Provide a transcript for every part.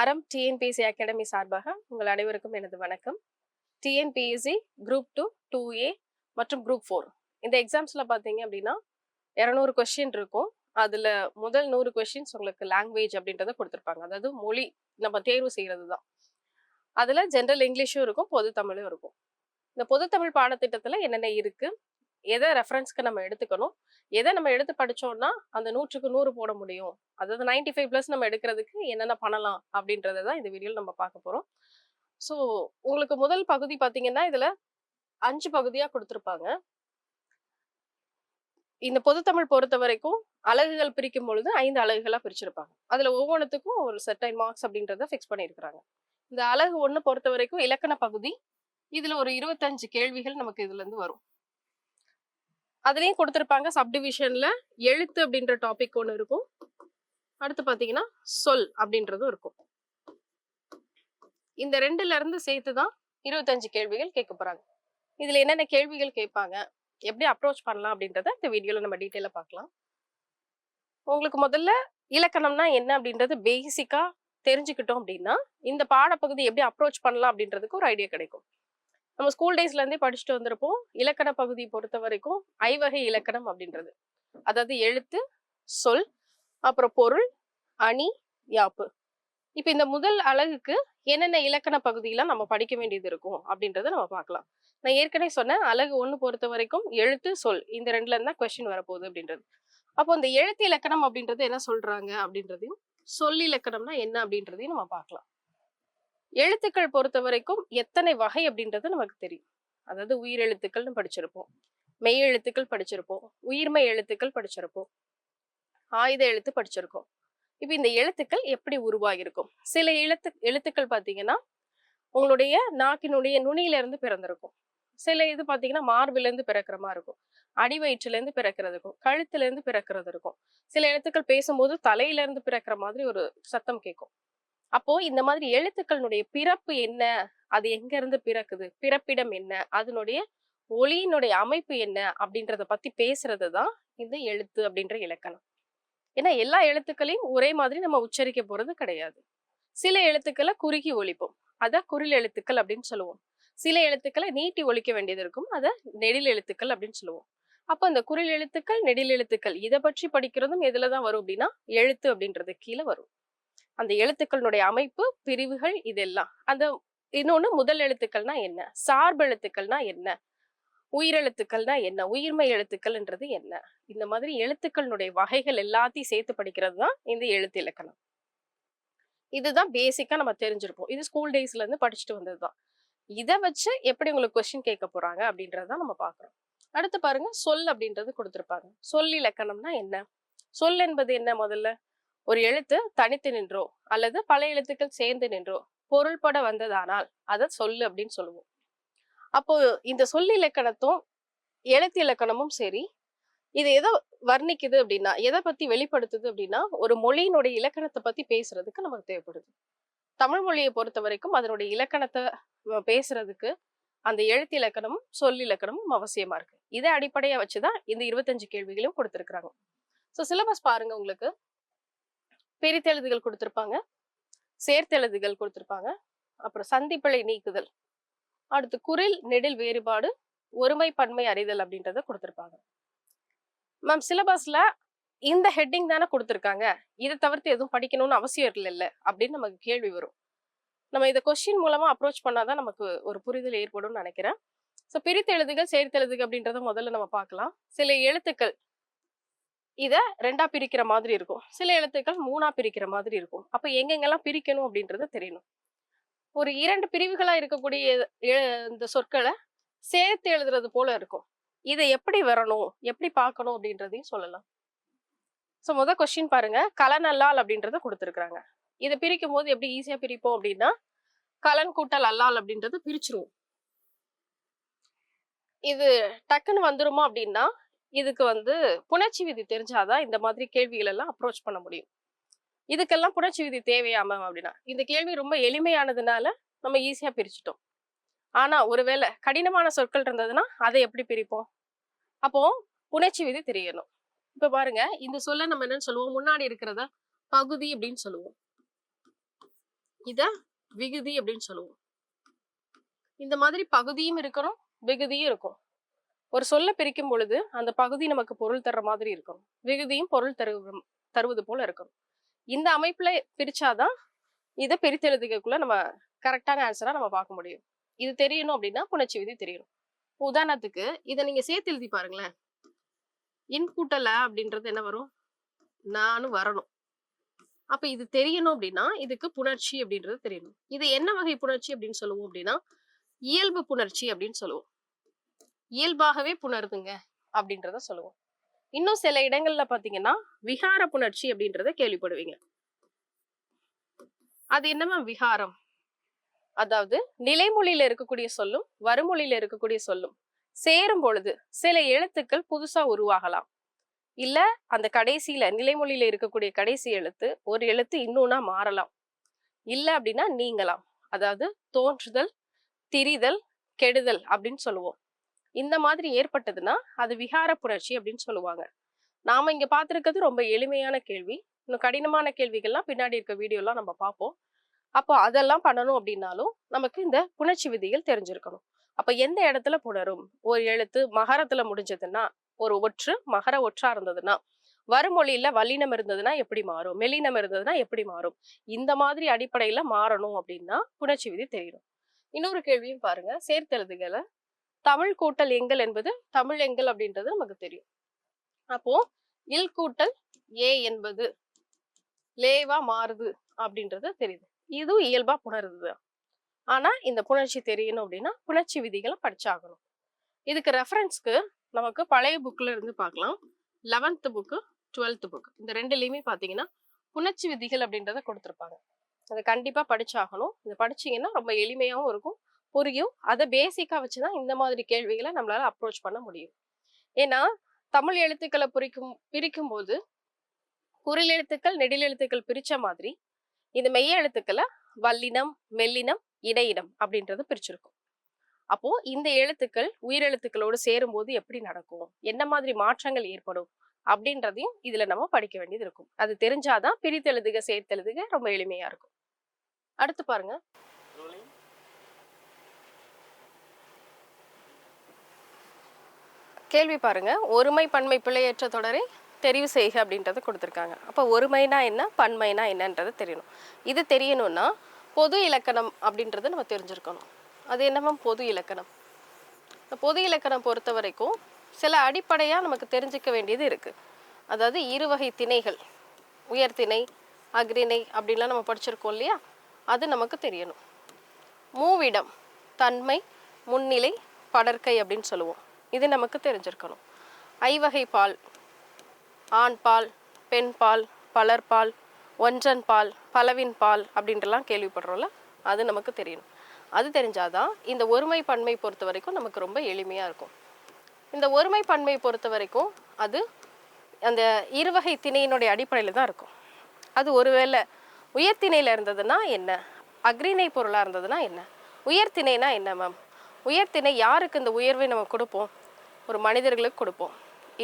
அறம் TNPSC academy சார்பாக உங்கள் அனைவருக்கும் எனது வணக்கம். TNPSC group two two A மற்றும் குரூப் ஃபோர் இந்த எக்ஸாம்ஸில் பார்த்தீங்க அப்படின்னா இரநூறு கொஷின் இருக்கும். அதில் முதல் நூறு கொஸ்டின்ஸ் உங்களுக்கு லாங்குவேஜ் அப்படின்றத கொடுத்துருப்பாங்க. அதாவது மொழி நம்ம தேர்வு செய்கிறது தான் அதில் ஜென்ரல் இங்கிலீஷும் இருக்கும் பொது தமிழும் இருக்கும். இந்த பொது தமிழ் பாடத்திட்டத்தில் என்னென்ன இருக்குது எதை ரெஃபரன்ஸ்க்கு நம்ம எடுத்துக்கணும்? எதை நம்ம எடுத்து படிச்சோம்னா அந்த நூற்றுக்கு நூறு போட முடியும். அதாவது நைன்டி ஃபைவ் ப்ளஸ் நம்ம எடுக்கிறதுக்கு என்னென்ன பண்ணலாம் அப்படின்றத தான் இந்த வீடியோவில் நம்ம பார்க்க போகிறோம் ஸோ உங்களுக்கு முதல் பகுதி பார்த்தீங்கன்னா இதில் அஞ்சு பகுதியாக கொடுத்துருப்பாங்க. இந்த பொதுத்தமிழ் பொறுத்த வரைக்கும் அலகுகள் பிரிக்கும் பொழுது ஐந்து அலகுகளாக பிரிச்சிருப்பாங்க. அதில் ஒவ்வொன்றுத்துக்கும் ஒரு செட்டைன் மார்க்ஸ் அப்படின்றத ஃபிக்ஸ் பண்ணியிருக்கிறாங்க. இந்த அலகு ஒன்று பொறுத்த வரைக்கும் இலக்கண பகுதி இதில் ஒரு இருபத்தஞ்சு கேள்விகள் நமக்கு இதுலேருந்து வரும். அதுலேயும் கொடுத்துருப்பாங்க சப்டிவிஷனில் எழுத்து அப்படின்ற டாபிக் ஒன்று இருக்கும். அடுத்து பாத்தீங்கன்னா சொல் அப்படின்றதும் இருக்கும். இந்த ரெண்டுல இருந்து சேர்த்து தான் இருபத்தஞ்சு கேள்விகள் கேட்க போறாங்க. இதுல என்னென்ன கேள்விகள் கேட்பாங்க? எப்படி அப்ரோச் பண்ணலாம் அப்படின்றத இந்த வீடியோல நம்ம டீட்டெயிலாக பார்க்கலாம். உங்களுக்கு முதல்ல இலக்கணம்னா என்ன அப்படின்றது பேசிக்கா தெரிஞ்சுக்கிட்டோம் அப்படின்னா இந்த பாடப்பகுதி எப்படி அப்ரோச் பண்ணலாம் அப்படின்றதுக்கு ஒரு ஐடியா கிடைக்கும். நம்ம ஸ்கூல் டேஸ்லேருந்தே படிச்சுட்டு வந்திருப்போம். இலக்கண பகுதி பொறுத்த வரைக்கும் ஐவகை இலக்கணம் அப்படின்றது. அதாவது எழுத்து சொல் அப்புறம் பொருள் அணி யாப்பு. இப்போ இந்த முதல் அழகுக்கு என்னென்ன இலக்கண பகுதியெல்லாம் நம்ம படிக்க வேண்டியது இருக்கும் அப்படின்றத நம்ம பார்க்கலாம். நான் ஏற்கனவே சொன்னேன் அழகு ஒன்று பொறுத்த வரைக்கும் எழுத்து சொல் இந்த ரெண்டுல இருந்தா கொஸ்டின் வரப்போகுது அப்படின்றது. அப்போ இந்த எழுத்து இலக்கணம் அப்படின்றது என்ன சொல்றாங்க அப்படின்றதையும் சொல் இலக்கணம்னா என்ன அப்படின்றதையும் நம்ம பார்க்கலாம். எழுத்துக்கள் பொறுத்த வரைக்கும் எத்தனை வகை அப்படின்றது நமக்கு தெரியும். அதாவது உயிர் எழுத்துக்கள்னு படிச்சிருப்போம். மெய் எழுத்துக்கள் படிச்சிருப்போம். உயிர்மை எழுத்துக்கள் படிச்சிருப்போம். ஆயுத எழுத்து படிச்சிருக்கோம். இப்ப இந்த எழுத்துக்கள் எப்படி உருவாகிருக்கும் சில எழுத்து எழுத்துக்கள் பாத்தீங்கன்னா உங்களுடைய நாக்கினுடைய நுனியில இருந்து பிறந்திருக்கும். சில இது பாத்தீங்கன்னா மார்பிலேருந்து பிறக்கிற மாதிரி இருக்கும். அடி வயிற்றுலேருந்து பிறக்கிறது இருக்கும். கழுத்துல இருந்து பிறக்கிறது இருக்கும். சில எழுத்துக்கள் பேசும்போது தலையில இருந்து பிறக்கிற மாதிரி ஒரு சத்தம் கேட்கும். அப்போ இந்த மாதிரி எழுத்துக்களினுடைய பிறப்பு என்ன? அது எங்க இருந்து பிறக்குது? பிறப்பிடம் என்ன? அதனுடைய ஒளியினுடைய அமைப்பு என்ன? அப்படின்றத பத்தி பேசுறது தான் இந்த எழுத்து அப்படின்ற இலக்கணம். ஏன்னா எல்லா எழுத்துக்களையும் ஒரே மாதிரி நம்ம உச்சரிக்க போறது கிடையாது. சில எழுத்துக்களை குறுகி ஒழிப்போம் அதான் குரில் எழுத்துக்கள் அப்படின்னு சொல்லுவோம். சில எழுத்துக்களை நீட்டி ஒழிக்க வேண்டியது இருக்கும். அதை நெடில் எழுத்துக்கள் அப்படின்னு சொல்லுவோம். அப்போ அந்த குரில் எழுத்துக்கள் நெடில் எழுத்துக்கள் இதை பற்றி படிக்கிறதும் எதுலதான் வரும் அப்படின்னா எழுத்து அப்படின்றது கீழே வரும். அந்த எழுத்துக்களுடைய அமைப்பு பிரிவுகள் இதெல்லாம். அந்த இன்னொன்னு முதல் எழுத்துக்கள்னா என்ன? சார்பு எழுத்துக்கள்னா என்ன? உயிரெழுத்துக்கள்னா என்ன? உயிர்மை எழுத்துக்கள்ன்றது என்ன? இந்த மாதிரி எழுத்துக்களுடைய வகைகள் எல்லாத்தையும் சேர்த்து படிக்கிறது தான் இந்த எழுத்து இலக்கணம். இதுதான் பேசிக்கா நம்ம தெரிஞ்சிருப்போம். இது ஸ்கூல் டேஸ்ல இருந்து படிச்சுட்டு வந்ததுதான் இதை வச்சு எப்படி உங்களுக்கு கொஸ்டின் கேட்க போறாங்க அப்படின்றதான் நம்ம பாக்குறோம் அடுத்து பாருங்க சொல் அப்படின்றது கொடுத்துருப்பாங்க. சொல் இலக்கணம்னா என்ன? சொல் என்பது என்ன முதல்ல? ஒரு எழுத்து தனித்து நின்றோ அல்லது பல எழுத்துக்கள் சேர்ந்து நின்றோ பொருள்பட வந்ததானால் அதை சொல்லு அப்படின்னு சொல்லுவோம். அப்போ இந்த சொல் இலக்கணத்தும் எழுத்து இலக்கணமும் சரி இது எதை வர்ணிக்குது அப்படின்னா எதை பத்தி வெளிப்படுத்துது அப்படின்னா ஒரு மொழியினுடைய இலக்கணத்தை பத்தி பேசுறதுக்கு நமக்கு தேவைப்படுது. தமிழ் மொழியை பொறுத்த வரைக்கும் அதனுடைய இலக்கணத்தை பேசுறதுக்கு அந்த எழுத்து இலக்கணமும் சொல் இலக்கணமும் அவசியமா இருக்கு. இதை அடிப்படையா வச்சுதான் இந்த இருபத்தஞ்சு கேள்விகளையும் கொடுத்துருக்குறாங்க. ஸோ சிலபஸ் பாருங்க உங்களுக்கு. பிரித்தெழுதுகள் கொடுத்துருப்பாங்க. சேர்த்தெழுதுகள் கொடுத்துருப்பாங்க. அப்புறம் சந்திப்பிழை நீக்குதல். அடுத்து குரில் நெடில் வேறுபாடு ஒருமை பன்மை அறிதல் அப்படின்றத கொடுத்துருப்பாங்க. மேம் சிலபஸ்ல இந்த ஹெட்டிங் தானே கொடுத்துருக்காங்க. இதை தவிர்த்து எதுவும் படிக்கணும்னு அவசியம் இல்லை அப்படின்னு நமக்கு கேள்வி வரும். நம்ம இதை கொஸ்டின் மூலமா அப்ரோச் பண்ணாதான் நமக்கு ஒரு புரிதல் ஏற்படும்னு நினைக்கிறேன். ஸோ பிரித்தெழுதுகள் சேர்த்தெழுதுகள் அப்படின்றத முதல்ல நம்ம பார்க்கலாம். சில எழுத்துக்கள். இதை ரெண்டா பிரிக்கிற மாதிரி இருக்கும். சில எழுத்துக்கள் மூணா பிரிக்கிற மாதிரி இருக்கும். அப்போ எங்கெங்கெல்லாம் பிரிக்கணும் அப்படின்றது தெரியணும். ஒரு இரண்டு பிரிவுகளா இருக்கக்கூடிய இந்த சொற்களை சேர்த்து எழுதுறது போல இருக்கும். இதை எப்படி வரணும் எப்படி பார்க்கணும் அப்படின்றதையும் சொல்லலாம். ஸோ முதல் கொஸ்டின் பாருங்க. கலனல்லால் அப்படின்றத கொடுத்துருக்குறாங்க. இதை பிரிக்கும் போது எப்படி ஈஸியா பிரிப்போம் அப்படின்னா கலன் கூட்டல் அல்லால் அப்படின்றத பிரிச்சிருவோம். இது டக்குன்னு வந்துருமா அப்படின்னா இதுக்கு வந்து புணர்ச்சி விதி தெரிஞ்சாதான் இந்த மாதிரி கேள்விகள் எல்லாம் அப்ரோச் பண்ண முடியும். இதுக்கெல்லாம் புணர்ச்சி விதி தேவையாம அப்படின்னா இந்த கேள்வி ரொம்ப எளிமையானதுனால நம்ம ஈஸியா பிரிச்சுட்டோம். ஆனா ஒருவேளை கடினமான சொற்கள் இருந்ததுன்னா அதை எப்படி பிரிப்போம்? அப்போ புணர்ச்சி விதி தெரியணும். இப்போ பாருங்க இந்த சொல்ல நம்ம என்னன்னு சொல்லுவோம்? முன்னாடி இருக்கிறத பகுதி அப்படின்னு சொல்லுவோம். இத விகுதி அப்படின்னு சொல்லுவோம். இந்த மாதிரி பகுதியும் இருக்கணும் விகுதியும் இருக்கும். ஒரு சொல்ல பிரிக்கும் பொழுது அந்த பகுதி நமக்கு பொருள் தர்ற மாதிரி இருக்கணும் விகுதியும் பொருள் தரு தருவது போல இருக்கணும் இந்த அமைப்புல பிரிச்சாதான் இதை பிரித்தெழுதுக்குள்ள நம்ம கரெக்டான ஆன்சரா நம்ம பார்க்க முடியும். இது தெரியணும் அப்படின்னா புணர்ச்சி விதி தெரியணும். உதாரணத்துக்கு இதை நீங்க சேர்த்து எழுதி பாருங்களேன். இன் கூட்டல அப்படின்றது என்ன வரும்? நானும் வரணும். அப்ப இது தெரியணும் அப்படின்னா இதுக்கு புணர்ச்சி அப்படின்றது தெரியணும். இது என்ன வகை புணர்ச்சி அப்படின்னு சொல்லுவோம் அப்படின்னா இயல்பு புணர்ச்சி அப்படின்னு சொல்லுவோம். இயல்பாகவே புணருதுங்க அப்படின்றத சொல்லுவோம். இன்னும் சில இடங்கள்ல பாத்தீங்கன்னா விகார புணர்ச்சி அப்படின்றத கேள்விப்படுவீங்க. அது என்னமா விகாரம்? அதாவது நிலைமொழியில இருக்கக்கூடிய சொல்லும் வறுமொழியில இருக்கக்கூடிய சொல்லும். சேரும் பொழுது சில எழுத்துக்கள் புதுசா உருவாகலாம். இல்ல அந்த கடைசியில நிலைமொழியில இருக்கக்கூடிய கடைசி எழுத்து ஒரு எழுத்து இன்னொன்னா மாறலாம். இல்ல அப்படின்னா நீங்கலாம். அதாவது தோன்றுதல் திரிதல் கெடுதல் அப்படின்னு சொல்லுவோம். இந்த மாதிரி ஏற்பட்டதுன்னா அது விகார புணர்ச்சி அப்படின்னு சொல்லுவாங்க. நாம இங்க பார்த்திருக்கிறது ரொம்ப எளிமையான கேள்வி. இன்னும் கடினமான கேள்விகள்லாம் பின்னாடி இருக்க வீடியோலாம் நம்ம பார்ப்போம். அப்போ அதெல்லாம் பண்ணணும் அப்படின்னாலும் நமக்கு இந்த புணர்ச்சி விதிகள் தெரிஞ்சிருக்கணும். அப்ப எந்த இடத்துல புணரும்? ஒரு எழுத்து மகரத்துல முடிஞ்சதுன்னா ஒரு ஒற்று மகர ஒற்றா இருந்ததுன்னா வருமொழியில வல்லினம் இருந்ததுன்னா எப்படி மாறும்? மெல்லினம் இருந்ததுன்னா எப்படி மாறும்? இந்த மாதிரி அடிப்படையில மாறணும் அப்படின்னா புணர்ச்சி விதி தெரியணும் இன்னொரு கேள்வியும் பாருங்க. சேர்த்தெழுதுகளை தமிழ் கூட்டல் எங்கள் என்பது தமிழ் எங்கள் அப்படின்றது நமக்கு தெரியும். அப்போ இல் கூட்டல் ஏ என்பது லேவா மாறுது அப்படின்றது தெரியுது. இதுவும் இயல்பா புணருது ஆனா இந்த புணர்ச்சி தெரியணும் அப்படின்னா புணர்ச்சி விதிகளை படிச்சாகணும். இதுக்கு ரெஃபரன்ஸ்க்கு நமக்கு பழைய புக்ல இருந்து பார்க்கலாம். லெவன்த் புக்கு டுவெல்த் புக்கு இந்த ரெண்டுலயுமே பாத்தீங்கன்னா புணர்ச்சி விதிகள் அப்படின்றத கொடுத்துருப்பாங்க. அதை கண்டிப்பா படிச்சாகணும். இதை படிச்சீங்கன்னா ரொம்ப எளிமையாகவும் இருக்கும். புரியும். அதை பேசிக்கா வச்சுதான் இந்த மாதிரி கேள்விகளை நம்மளால அப்ரோச் பண்ண முடியும். ஏன்னா தமிழ் எழுத்துக்களை பிரிக்கும் பிரிக்கும் போது குரல் எழுத்துக்கள் நெடில் எழுத்துக்கள் பிரிச்ச மாதிரி இந்த மெய்ய எழுத்துக்களை வல்லினம் மெல்லினம் இடையினம் அப்படின்றது பிரிச்சிருக்கும். அப்போ இந்த எழுத்துக்கள் உயிரெழுத்துக்களோடு சேரும்போது எப்படி நடக்கும்? என்ன மாதிரி மாற்றங்கள் ஏற்படும்? அப்படின்றதையும் இதுல நம்ம படிக்க வேண்டியது இருக்கும். அது தெரிஞ்சாதான் பிரித்தெழுதுக சேர்த்தெழுதுக ரொம்ப எளிமையா இருக்கும். அடுத்து பாருங்க. கேள்வி பாருங்க. ஒருமை பன்மை பிழையற்ற தொடரை தெரிவு செய்க அப்படின்றத கொடுத்துருக்காங்க. அப்போ ஒருமைனா என்ன பன்மைனா என்னன்றது தெரியணும். இது தெரியணும்னா பொது இலக்கணம் அப்படின்றத நம்ம தெரிஞ்சிருக்கணும். அது என்னமா பொது இலக்கணம். இந்த பொது இலக்கணம் பொறுத்த வரைக்கும் சில அடிப்படையாக நமக்கு தெரிஞ்சுக்க வேண்டியது இருக்குது அதாவது இருவகை திணைகள் உயர்திணை அக்ரிணை அப்படின்லாம் நம்ம படிச்சிருக்கோம் இல்லையா? அது நமக்கு தெரியணும். மூவிடம் தன்மை முன்னிலை படற்கை அப்படின்னு சொல்லுவோம். இது நமக்கு தெரிஞ்சிருக்கணும். ஐவகை பால் ஆண் பால் பெண் பால் பலர் பால் ஒன்றன் பால் பலவின் பால் அப்படின்றலாம் கேள்விப்படுறோம்ல அது நமக்கு தெரியணும். அது தெரிஞ்சாதான் இந்த ஒருமை பன்மை பொறுத்த வரைக்கும் நமக்கு ரொம்ப எளிமையாக இருக்கும். இந்த ஒருமை பன்மை பொறுத்த வரைக்கும் அது அந்த இருவகை திணையினுடைய அடிப்படையில் தான் இருக்கும். அது ஒருவேளை உயர்திணையில் இருந்ததுன்னா என்ன? அக்ரிணை பொருளாக இருந்ததுன்னா என்ன? உயர்திணைனா என்ன மேம் உயர்திணை யாருக்கு இந்த உயர்வை நம்ம கொடுப்போம்? ஒரு மனிதர்களுக்கு கொடுப்போம்.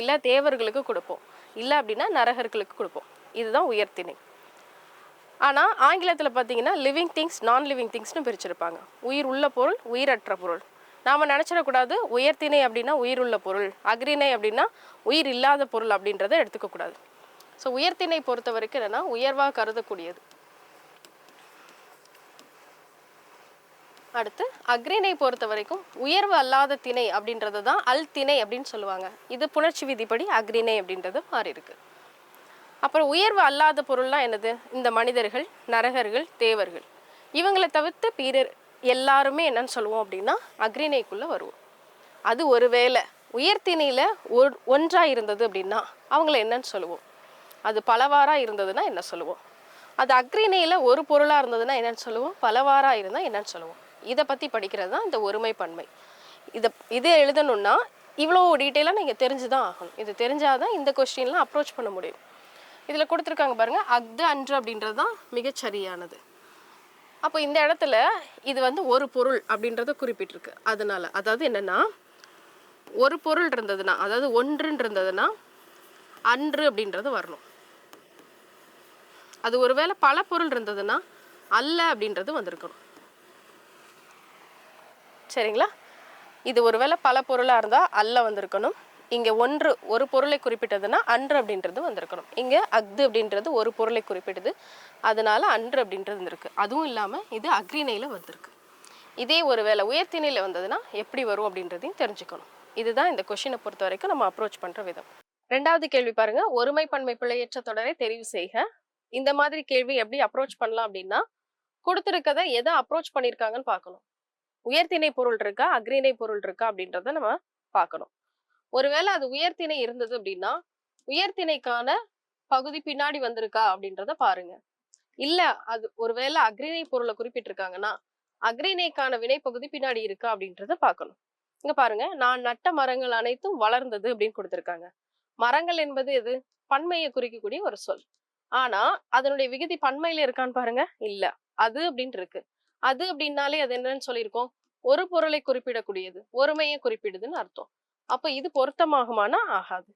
இல்லை தேவர்களுக்கு கொடுப்போம். இல்லை அப்படின்னா நரகர்களுக்கு கொடுப்போம். இதுதான் உயர்திணை ஆனால் ஆங்கிலத்தில் பார்த்தீங்கன்னா லிவிங் திங்ஸ் நான் லிவிங் திங்ஸ்னு பிரிச்சிருப்பாங்க. உயிர் உள்ள பொருள் உயிரற்ற பொருள். நாம் நினச்சிடக்கூடாது உயர்த்திணை அப்படின்னா உயிர் உள்ள பொருள். அக்ரிணை அப்படின்னா உயிர் இல்லாத பொருள் அப்படின்றத எடுத்துக்கக்கூடாது ஸோ உயர்த்திணை பொறுத்த வரைக்கும் என்னன்னா உயர்வாக கருதக்கூடியது. அடுத்து அக்ரிணை பொறுத்த வரைக்கும் உயர்வு அல்லாத திணை அப்படின்றது தான் அல் திணை அப்படின்னு சொல்லுவாங்க. இது புணர்ச்சி விதிப்படி அக்ரிணை அப்படின்றது மாறி இருக்கு. அப்புறம் உயர்வு அல்லாத பொருள்லாம் என்னது? இந்த மனிதர்கள் நரகர்கள் தேவர்கள். இவங்களை தவிர்த்து பீரர் எல்லாருமே என்னன்னு சொல்லுவோம் அப்படின்னா அக்ரிணைக்குள்ள வருவோம். அது ஒருவேளை உயர்த்திணையில ஒரு ஒன்றா இருந்தது அப்படின்னா அவங்கள என்னன்னு சொல்லுவோம். அது பலவாரா இருந்ததுன்னா என்ன சொல்லுவோம்? அது அக்ரிணையில ஒரு பொருளா இருந்ததுன்னா என்னன்னு சொல்லுவோம்? பலவாரா இருந்தா என்னன்னு சொல்லுவோம். இதை பற்றி படிக்கிறது தான் இந்த ஒருமை பன்மை இதை இதை எழுதணும்னா இவ்வளோ டீட்டெயிலாக நீங்கள் தெரிஞ்சு தான் ஆகணும். இது தெரிஞ்சால் தான் இந்த கொஸ்டின்லாம் அப்ரோச் பண்ண முடியும். இதில் கொடுத்துருக்காங்க பாருங்கள் அஃது அன்று அப்படின்றது தான் மிகச்சரியானது அப்போ இந்த இடத்துல இது வந்து ஒரு பொருள் அப்படின்றத குறிப்பிட்டிருக்கு. அதனால அதாவது என்னென்னா ஒரு பொருள் இருந்ததுன்னா அதாவது ஒன்றுன்னு இருந்ததுன்னா அன்று அப்படின்றது வரணும். அது ஒருவேளை பல பொருள் இருந்ததுன்னா அல்ல அப்படின்றது வந்திருக்கணும். சரிங்களா? இது ஒருவேளை பல பொருளாக இருந்தால் அல்ல வந்திருக்கணும். இங்கே ஒன்று ஒரு பொருளை குறிப்பிட்டதுன்னா அன்று அப்படின்றது வந்திருக்கணும். இங்கே அஃது அப்படின்றது ஒரு பொருளை குறிப்பிடுது அதனால அன்று அப்படின்றது வந்திருக்கு. அதுவும் இல்லாமல் இது அக்ரிணையில் வந்திருக்கு. இதே ஒரு வேளை உயர்த்திணையில் வந்ததுன்னா எப்படி வரும் அப்படின்றதையும் தெரிஞ்சுக்கணும். இதுதான் இந்த கொஷினை பொறுத்த வரைக்கும் நம்ம அப்ரோச் பண்ணுற விதம். ரெண்டாவது கேள்வி பாருங்க. ஒருமை பன்மை பிழையற்ற தொடரை தெரிவு செய்க. இந்த மாதிரி கேள்வி எப்படி அப்ரோச் பண்ணலாம் அப்படின்னா கொடுத்துருக்கதை எதை அப்ரோச் பண்ணியிருக்காங்கன்னு பார்க்கணும். உயர்த்திணை பொருள் இருக்கா? அக்ரிணை பொருள் இருக்கா? அப்படின்றத நம்ம பார்க்கணும். ஒருவேளை அது உயர்த்திணை இருந்தது அப்படின்னா உயர்த்திணைக்கான பகுதி பின்னாடி வந்திருக்கா? அப்படின்றத பாருங்க. இல்ல அது ஒருவேளை அக்ரிணை பொருளை குறிப்பிட்டிருக்காங்கன்னா அக்ரிணைக்கான வினைப்பகுதி பின்னாடி இருக்கா? அப்படின்றத பார்க்கணும். இங்க பாருங்க நான் நட்ட மரங்கள் அனைத்தும் வளர்ந்தது அப்படின்னு கொடுத்திருக்காங்க. மரங்கள் என்பது எது? பன்மையை குறிக்கக்கூடிய ஒரு சொல். ஆனா அதனுடைய விகுதி பன்மையில இருக்கான்னு பாருங்க. இல்ல அது அப்படின்ட்டு இருக்கு. அது அப்படின்னாலே அது என்னன்னு சொல்லியிருக்கோம். ஒரு பொருளை குறிப்பிடக்கூடியது ஒருமையை குறிப்பிடுதுன்னு அர்த்தம். அப்ப இது பொருத்தமாகுமானா ஆகாது.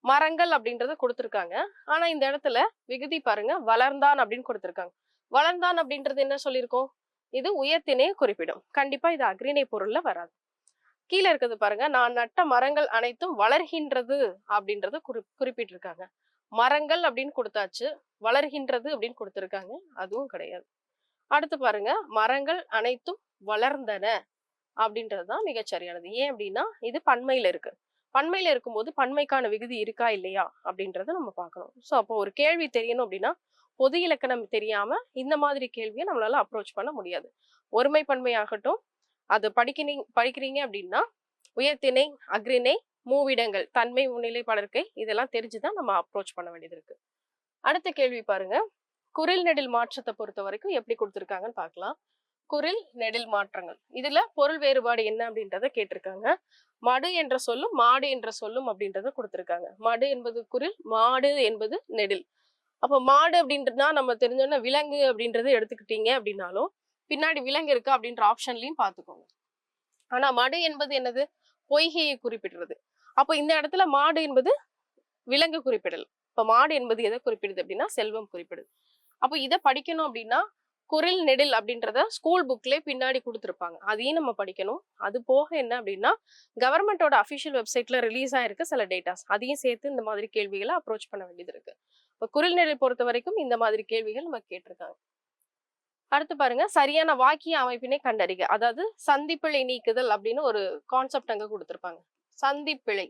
மரங்கள் அப்படின்றத கொடுத்துருக்காங்க. ஆனா இந்த இடத்துல விகுதி பாருங்க வளர்ந்தான் அப்படின்னு கொடுத்துருக்காங்க. வளர்ந்தான் அப்படின்றது என்ன சொல்லியிருக்கோம்? இது உயர்த்தினையை குறிப்பிடும். கண்டிப்பா இது அக்ரிணை பொருள்ல வராது. கீழே இருக்கிறது பாருங்க நான் நட்ட மரங்கள் அனைத்தும் வளர்கின்றது அப்படின்றத குறி குறிப்பிட்டிருக்காங்க. மரங்கள் அப்படின்னு கொடுத்தாச்சு வளர்கின்றது அப்படின்னு கொடுத்துருக்காங்க அதுவும் கிடையாது. அடுத்து பாருங்க மரங்கள் அனைத்தும் வளர்ந்தன அப்படின்றது தான் மிகச்சரியானது. ஏன் அப்படின்னா இது பண்மையில இருக்கு. பண்மையில இருக்கும்போது பன்மைக்கான விகுதி இருக்கா இல்லையா அப்படின்றத நம்ம பார்க்கணும். ஸோ அப்போ ஒரு கேள்வி தெரியணும் அப்படின்னா பொது இலக்கணம் தெரியாம இந்த மாதிரி கேள்வியை நம்மளால அப்ரோச் பண்ண முடியாது. ஒருமை பன்மை ஆகட்டும் அது படிக்கிறீங்க படிக்கிறீங்க அப்படின்னா உயர்த்திணை அக்ரிணை மூவிடங்கள் தன்மை முன்னிலை படர்க்கை இதெல்லாம் தெரிஞ்சுதான் நம்ம அப்ரோச் பண்ண வேண்டியது இருக்கு. அடுத்த கேள்வி பாருங்க. குரில் நெடில் மாற்றத்தை பொறுத்த வரைக்கும் எப்படி கொடுத்துருக்காங்கன்னு பார்க்கலாம். குரில் நெடில் மாற்றங்கள். இதுல பொருள் வேறுபாடு என்ன அப்படின்றத கேட்டிருக்காங்க. மடு என்ற சொல்லும் மாடு என்ற சொல்லும் அப்படின்றத கொடுத்துருக்காங்க. மடு என்பது குரில் மாடு என்பது நெடில். அப்போ மாடு அப்படின்றதுனா நம்ம தெரிஞ்சோன்னா விலங்கு அப்படின்றது எடுத்துக்கிட்டீங்க அப்படின்னாலும் பின்னாடி விலங்கு இருக்கா அப்படின்ற ஆப்ஷன்லயும் பார்த்துக்கோங்க. ஆனா மடு என்பது என்னது? பொய்கையை குறிப்பிடுறது. அப்போ இந்த இடத்துல மாடு என்பது விலங்கு குறிப்பிடல். இப்ப மாடு என்பது எதை குறிப்பிடுது அப்படின்னா செல்வம் குறிப்பிடுது. அப்போ இதை படிக்கணும் அப்படின்னா குரில் நெடில் அப்படின்றத ஸ்கூல் புக்லேயே பின்னாடி கொடுத்துருப்பாங்க. அதையும் நம்ம படிக்கணும். அது போக என்ன அப்படின்னா கவர்மெண்டோட அஃபிஷியல் வெப்சைட்ல ரிலீஸ் ஆகிருக்கு சில டேட்டாஸ் அதையும் சேர்த்து இந்த மாதிரி கேள்விகளை அப்ரோச் பண்ண வேண்டியது இருக்கு. இப்போ குரில் நெடில் பொறுத்த வரைக்கும் இந்த மாதிரி கேள்விகள் நம்ம கேட்டிருக்காங்க. அடுத்து பாருங்க சரியான வாக்கிய அமைப்பினை கண்டறிக. அதாவது சந்திப்பிழை நீக்குதல் அப்படின்னு ஒரு கான்செப்ட் அங்கே கொடுத்துருப்பாங்க. சந்திப்பிழை.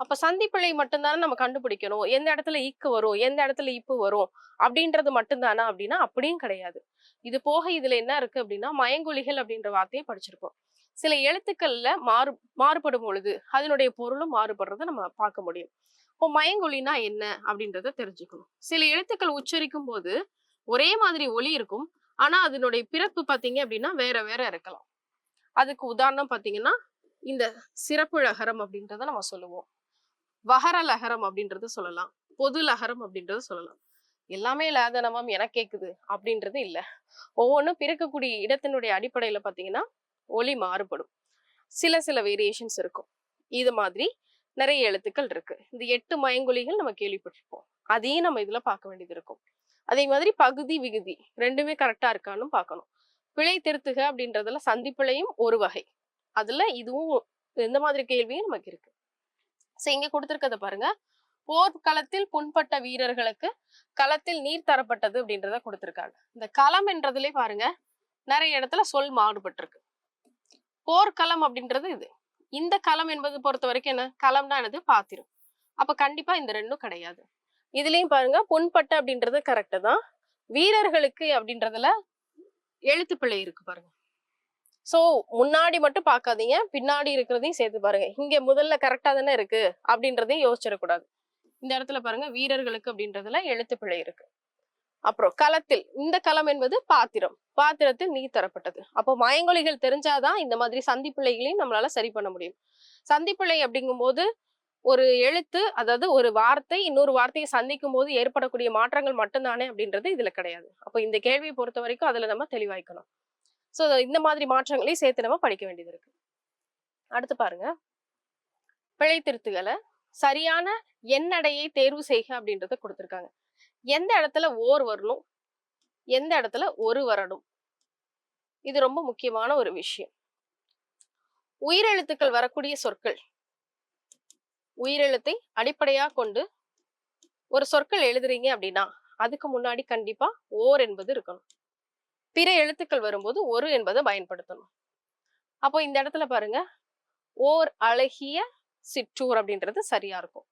அப்ப சந்திப்பிழை மட்டும்தானே நம்ம கண்டுபிடிக்கணும். எந்த இடத்துல ஈக்கு வரும் எந்த இடத்துல இப்பு வரும் அப்படின்றது மட்டும்தானா அப்படின்னா அப்படியும் கிடையாது. இது போக இதுல என்ன இருக்கு அப்படின்னா மயங்கொலிகள் அப்படின்ற வார்த்தையை படிச்சிருப்போம். சில எழுத்துக்கள்ல மாறு மாறுபடும் பொழுது அதனுடைய பொருளும் மாறுபடுறத நம்ம பார்க்க முடியும். இப்போ மயங்கொலினா என்ன அப்படின்றத தெரிஞ்சுக்கணும். சில எழுத்துக்கள் உச்சரிக்கும் போது ஒரே மாதிரி ஒலி இருக்கும். ஆனா அதனுடைய பிறப்பு பாத்தீங்க அப்படின்னா வேற வேற இருக்கலாம். அதுக்கு உதாரணம் பாத்தீங்கன்னா இந்த சிறப்புழகரம் அப்படின்றத நம்ம சொல்லுவோம். வகர லகரம் அப்படின்றது சொல்லலாம். பொது லகரம் அப்படின்றது சொல்லலாம். எல்லாமே லேதனமாம் என கேக்குது அப்படின்றது இல்ல. ஒவ்வொன்றும் பிறக்கக்கூடிய இடத்தினுடைய அடிப்படையில பாத்தீங்கன்னா ஒலி மாறுபடும். சில சில வேரியேஷன்ஸ் இருக்கும். இது மாதிரி நிறைய எழுத்துக்கள் இருக்கு. இந்த எட்டு மயங்கொலிகள் நம்ம கேள்விப்பட்டிருப்போம். அதையும் நம்ம இதுல பார்க்க வேண்டியது இருக்கும். அதே மாதிரி பகுதி விகுதி ரெண்டுமே கரெக்டா இருக்கான்னு பார்க்கணும். பிழை திருத்துக அப்படின்றதுல சந்திப்பிழையும் ஒரு வகை. அதுல இதுவும் இந்த மாதிரி கேள்வியும் நமக்கு இருக்கு. சோ இங்க கொடுத்திருக்கத பாருங்க. போர்க்களத்தில் புண்பட்ட வீரர்களுக்கு களத்தில் நீர் தரப்பட்டது அப்படின்றத கொடுத்துருக்காங்க. இந்த களம் என்றதுலே பாருங்க நிறைய இடத்துல சொல் மாறுபட்டிருக்கு. போர்க்களம் அப்படின்றது இது. இந்த களம் என்பது பொறுத்த வரைக்கும் என்ன? களம்னா என்னது? பாத்திரம். அப்ப கண்டிப்பா இந்த ரெண்டும் கிடையாது. இதுலயும் பாருங்க புண்பட்ட அப்படின்றது கரெக்டு தான். வீரர்களுக்கு அப்படின்றதுல எழுத்துப்பிழை இருக்கு பாருங்க. ஸோ முன்னாடி மட்டும் பார்க்காதீங்க. பின்னாடி இருக்கிறதையும் சேர்த்து பாருங்க. இங்கே முதல்ல கரெக்டாக தானே இருக்கு? அப்படின்றதையும் யோசிச்சிடக்கூடாது. இந்த இடத்துல பாருங்க வீரர்களுக்கு அப்படின்றதுல எழுத்துப்பிழை இருக்கு. அப்புறம் களத்தில் இந்த களம் என்பது பாத்திரம். பாத்திரத்தில் நீ தரப்பட்டது. அப்போ மயங்கொலிகள் தெரிஞ்சாதான் இந்த மாதிரி சந்திப்பிழைகளையும் நம்மளால சரி பண்ண முடியும். சந்திப்பிழை அப்படிங்கும்போது ஒரு எழுத்து அதாவது ஒரு வார்த்தை இன்னொரு வார்த்தையை சந்திக்கும் போது ஏற்படக்கூடிய மாற்றங்கள் மட்டும்தானே அப்படின்றது இதுல கிடையாது. அப்போ இந்த கேள்வியை பொறுத்த வரைக்கும் அதுல நம்ம தெளிவாய்க்கணும். ஸோ இந்த மாதிரி மாற்றங்களையும் சேர்த்து நம்ம படிக்க வேண்டியது இருக்கு. அடுத்து பாருங்க. பிழை திருத்துகளை சரியான எண்ணடையை தேர்வு செய்க அப்படின்றத கொடுத்திருக்காங்க. எந்த இடத்துல ஓர் வரணும்? எந்த இடத்துல ஒரு வரணும்? இது ரொம்ப முக்கியமான ஒரு விஷயம். உயிரெழுத்துக்கள் வரக்கூடிய சொற்கள். உயிரெழுத்தை அடிப்படையா கொண்டு ஒரு சொற்கள் எழுதுறீங்க அப்படின்னா அதுக்கு முன்னாடி கண்டிப்பா ஓர் என்பது இருக்கணும். பிற எழுத்துக்கள் வரும்போது ஒரு என்பதை பயன்படுத்தணும். அப்போ இந்த இடத்துல பாருங்க ஓர் அழகிய சிற்றூர் அப்படின்றது சரியா இருக்கும்.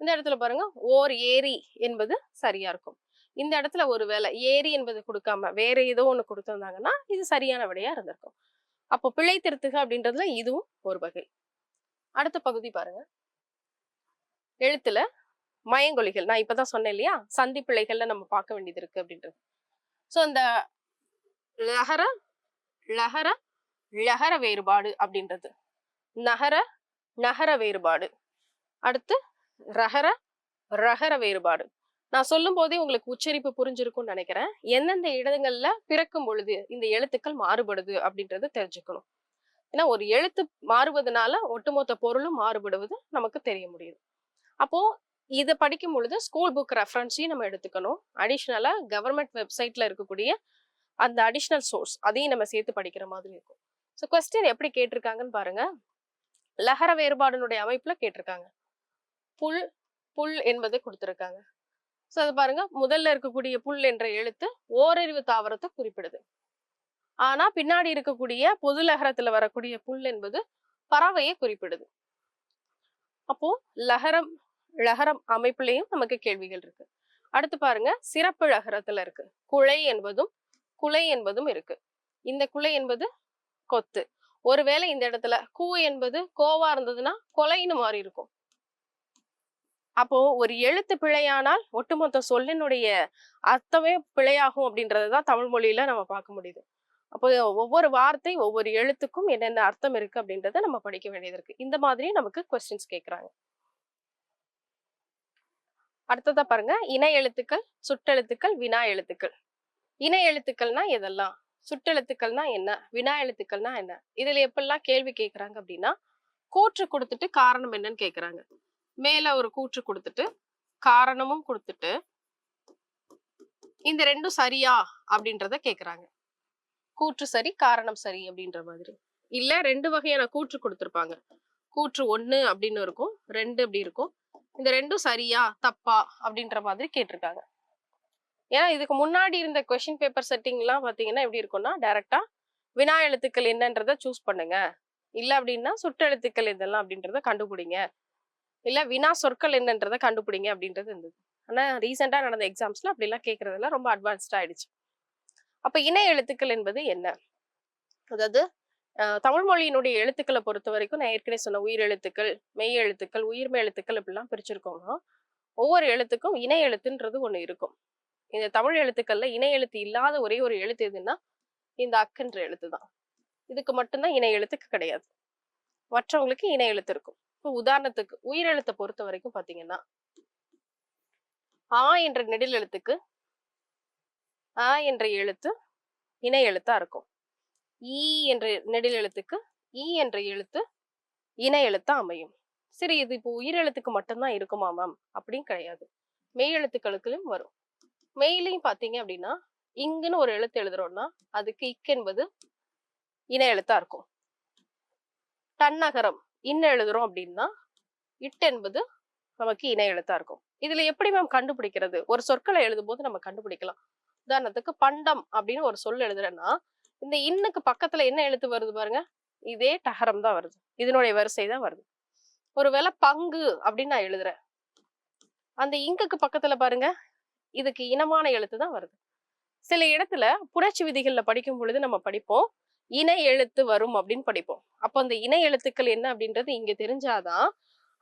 இந்த இடத்துல பாருங்க ஓர் ஏரி என்பது சரியா இருக்கும். இந்த இடத்துல ஒரு வேலை ஏரி என்பது கொடுக்காம வேற ஏதோ ஒண்ணு கொடுத்துருந்தாங்கன்னா இது சரியான விடையா இருந்திருக்கும். அப்போ பிழை திருத்துக அப்படின்றதுல இதுவும் ஒரு வகை. அடுத்த பகுதி பாருங்க. எழுத்துல மயங்கொலிகள் நான் இப்பதான் சொன்னேன் இல்லையா? சந்தி பிள்ளைகள்ல நம்ம பார்க்க வேண்டியது இருக்கு அப்படின்றது. சோ இந்த லகர லகர லகர வேறுபாடு அப்படின்றது. நகர நகர வேறுபாடு. அடுத்து ரகர ரகர வேறுபாடு. நான் சொல்லும் போதே உங்களுக்கு உச்சரிப்பு புரிஞ்சிருக்கும்னு நினைக்கிறேன். எந்தெந்த இடங்கள்ல பிறக்கும் பொழுது இந்த எழுத்துக்கள் மாறுபடுது அப்படின்றத தெரிஞ்சுக்கணும். ஏன்னா ஒரு எழுத்து மாறுவதனால ஒட்டுமொத்த பொருளும் மாறுபடுவது நமக்கு தெரிய முடியுது. அப்போ இதை படிக்கும் பொழுது ஸ்கூல் புக் ரெஃபரன்ஸையும் நம்ம எடுத்துக்கணும். அடிஷ்னலா கவர்மெண்ட் வெப்சைட்ல இருக்கக்கூடிய அந்த அடிஷ்னல் சோர்ஸ் அதையும் நம்ம சேர்த்து படிக்கிற மாதிரி இருக்கும். ஸோ கொஸ்டின் எப்படி கேட்டிருக்காங்கன்னு பாருங்க. லகர வேறுபாடுனுடைய அமைப்புல கேட்டிருக்காங்க. புல் புல் என்பதை கொடுத்துருக்காங்க. ஸோ அது பாருங்க. முதல்ல இருக்கக்கூடிய புல் என்ற எழுத்து ஓரறிவு தாவரத்தை குறிப்பிடுது. ஆனா பின்னாடி இருக்கக்கூடிய பொது லகரத்துல வரக்கூடிய புல் என்பது பறவையை குறிப்பிடுது. அப்போ லகரம் லகரம் அமைப்புலையும் நமக்கு கேள்விகள் இருக்கு. அடுத்து பாருங்க. சிறப்பு லகரத்துல இருக்கு. குழை என்பதும் குலை என்பதும் இருக்கு. இந்த குலை என்பது கொத்து. ஒருவேளை இந்த இடத்துல கூ என்பது கோவா இருந்ததுன்னா கொலைன்னு மாறி இருக்கும். அப்போ ஒரு எழுத்து பிழையானால் ஒட்டுமொத்த சொல்லினுடைய அர்த்தமே பிழையாகும் அப்படின்றதுதான் தமிழ் மொழியில நம்ம பார்க்க முடியுது. அப்போ ஒவ்வொரு வார்த்தை ஒவ்வொரு எழுத்துக்கும் என்னென்ன அர்த்தம் இருக்கு அப்படின்றத நம்ம படிக்க வேண்டியது இருக்கு. இந்த மாதிரி நமக்கு கொஸ்டின்ஸ் கேக்குறாங்க. அடுத்ததா பாருங்க. இணை எழுத்துக்கள் சுட்டெழுத்துக்கள் வினா எழுத்துக்கள். இணை எழுத்துக்கள்னா எதெல்லாம்? சுட்டெழுத்துக்கள்னா என்ன? வினா எழுத்துக்கள்னா என்ன? இதுல எப்பெல்லாம் கேள்வி கேட்கறாங்க அப்படின்னா கூற்று கொடுத்துட்டு காரணம் என்னன்னு கேட்கறாங்க. மேல ஒரு கூற்று கொடுத்துட்டு காரணமும் கொடுத்துட்டு இந்த ரெண்டும் சரியா? அப்படின்றத கேக்குறாங்க கூற்று சரி காரணம் சரி அப்படின்ற மாதிரி. இல்ல ரெண்டு வகையான கூற்று கொடுத்துருப்பாங்க. கூற்று ஒண்ணு அப்படின்னு இருக்கும் ரெண்டு அப்படி இருக்கும். இந்த ரெண்டும் சரியா? தப்பா? அப்படின்ற மாதிரி கேட்டிருக்காங்க. ஏன்னா இதுக்கு முன்னாடி இருந்த கொஷின் பேப்பர் செட்டிங்லாம் பார்த்தீங்கன்னா எப்படி இருக்கும்னா டேரெக்டாக வினா எழுத்துக்கள் என்னன்றதை சூஸ் பண்ணுங்க. இல்லை அப்படின்னா சுட்டெழுத்துக்கள் இதெல்லாம் அப்படின்றத கண்டுபிடிங்க. இல்லை வினா சொற்கள் என்னன்றதை கண்டுபிடிங்க அப்படின்றது இருந்தது. ஆனால் ரீசெண்டாக நடந்த எக்ஸாம்ஸில் அப்படிலாம் கேட்குறதெல்லாம் ரொம்ப அட்வான்ஸ்டாக ஆயிடுச்சு. அப்போ இணை எழுத்துக்கள் என்பது என்ன? அதாவது தமிழ் மொழியினுடைய எழுத்துக்களை பொறுத்த வரைக்கும் நான் ஏற்கனவே சொன்ன உயிர் எழுத்துக்கள் மெய் எழுத்துக்கள் உயிர்மை எழுத்துக்கள் இப்படிலாம் பிரிச்சிருக்கோம்னா ஒவ்வொரு எழுத்துக்கும் இணை எழுத்துன்றது ஒன்று இருக்கும். இந்த தமிழ் எழுத்துக்கள்ல இணை எழுத்து இல்லாத ஒரே ஒரு எழுத்து எதுன்னா இந்த அக்குன்ற எழுத்து தான் இதுக்கு மட்டும்தான் இணை எழுத்துக்கு கிடையாது. மற்றவங்களுக்கு இணை எழுத்து இருக்கும். இப்போ உதாரணத்துக்கு உயிரெழுத்தை பொறுத்த வரைக்கும் பாத்தீங்கன்னா ஆ என்ற நெடில் எழுத்துக்கு ஆ என்ற எழுத்து இணை எழுத்தா இருக்கும். ஈ என்ற நெடில் எழுத்துக்கு ஈ என்ற எழுத்து இணை எழுத்தா அமையும். சரி இது இப்போ உயிரெழுத்துக்கு மட்டும்தான் இருக்குமா மேம் அப்படின்னு கிடையாது. மெய் எழுத்துக்களுக்கும் வரும். மெயிலையும் பார்த்தீங்க அப்படின்னா இங்குன்னு ஒரு எழுத்து எழுதுறோம்னா அதுக்கு இக் என்பது இன எழுத்தா இருக்கும். தன்னகரம் இன்ன எழுதுறோம் அப்படின்னா இட் என்பது நமக்கு இணை எழுத்தா இருக்கும். இதுல எப்படி மேம் கண்டுபிடிக்கிறது? ஒரு சொற்களை எழுதும் போது நம்ம கண்டுபிடிக்கலாம். உதாரணத்துக்கு பண்டம் அப்படின்னு ஒரு சொல் எழுதுறேன்னா இந்த இன்னுக்கு பக்கத்துல என்ன எழுத்து வருது பாருங்க? இதே டகரம் தான் வருது. இதனுடைய வரிசை தான் வருது. ஒருவேளை பங்கு அப்படின்னு நான் எழுதுறேன். அந்த இங்குக்கு பக்கத்துல பாருங்க இதுக்கு இனமான எழுத்து தான் வருது. சில இடத்துல புணர்ச்சி விதிகள்ல படிக்கும் பொழுது நம்ம படிப்போம் இணை எழுத்து வரும் அப்படின்னு படிப்போம். அப்போ அந்த இணை எழுத்துக்கள் என்ன அப்படின்றது இங்க தெரிஞ்சாதான்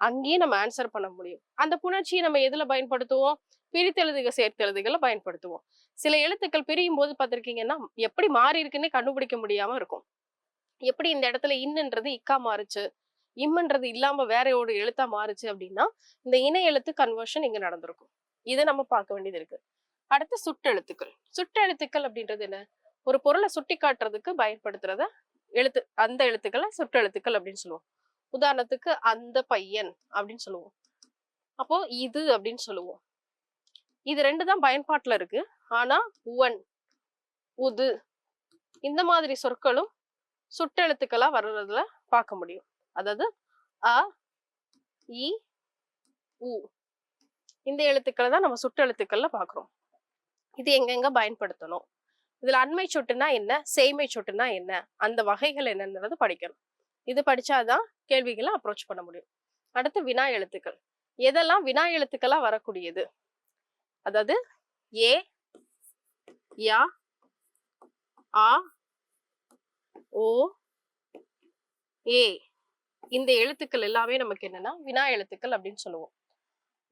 அங்கேயும் நம்ம ஆன்சர் பண்ண முடியும். அந்த புணர்ச்சியை நம்ம எதுல பயன்படுத்துவோம்? பிரித்தெழுதுக சேர்த்தெழுதுகளை பயன்படுத்துவோம். சில எழுத்துக்கள் பிரியும் போது பார்த்துருக்கீங்கன்னா எப்படி மாறி இருக்குன்னே கண்டுபிடிக்க முடியாம இருக்கும். எப்படி இந்த இடத்துல இன்னுன்றது இக்கா மாறுச்சு இம்முன்றது இல்லாம வேற ஒரு எழுத்தா மாறுச்சு அப்படின்னா இந்த இணை எழுத்து கன்வர்ஷன் இங்க நடந்திருக்கும். இதை நம்ம பார்க்க வேண்டியது இருக்கு. அடுத்து சுட்டெழுத்துக்கள். சுட்டெழுத்துக்கள் அப்படின்றது என்ன? ஒரு பொருளை சுட்டி காட்டுறதுக்கு பயன்படுத்துறத எழுத்து அந்த எழுத்துக்களை சுட்டெழுத்துக்கள் அப்படின்னு சொல்லுவோம். உதாரணத்துக்கு அந்த பையன் அப்படின்னு சொல்லுவோம். அப்போ இது அப்படின்னு சொல்லுவோம். இது ரெண்டு தான் பயன்பாட்டுல இருக்கு. ஆனா உவன் உது இந்த மாதிரி சொற்களும் சுட்டெழுத்துக்களா வர்றதுல பார்க்க முடியும். அதாவது அ இ உ இந்த எழுத்துக்களை தான் நம்ம சுட்டெழுத்துக்கள்ல பாக்குறோம். இது எங்கெங்க பயன்படுத்தணும்? இதுல அண்மை சொட்டுனா என்ன? செய்மை சொட்டுனா என்ன? அந்த வகைகள் என்னன்றது படிக்கணும். இது படிச்சாதான் கேள்விகளை அப்ரோச் பண்ண முடியும். அடுத்து வினா எழுத்துக்கள். எதெல்லாம் வினா எழுத்துக்களா வரக்கூடியது? அதாவது ஏ யா ஆ ஓ ஏ. இந்த எழுத்துக்கள் எல்லாமே நமக்கு என்னன்னா வினா எழுத்துக்கள் அப்படின்னு சொல்லுவோம்.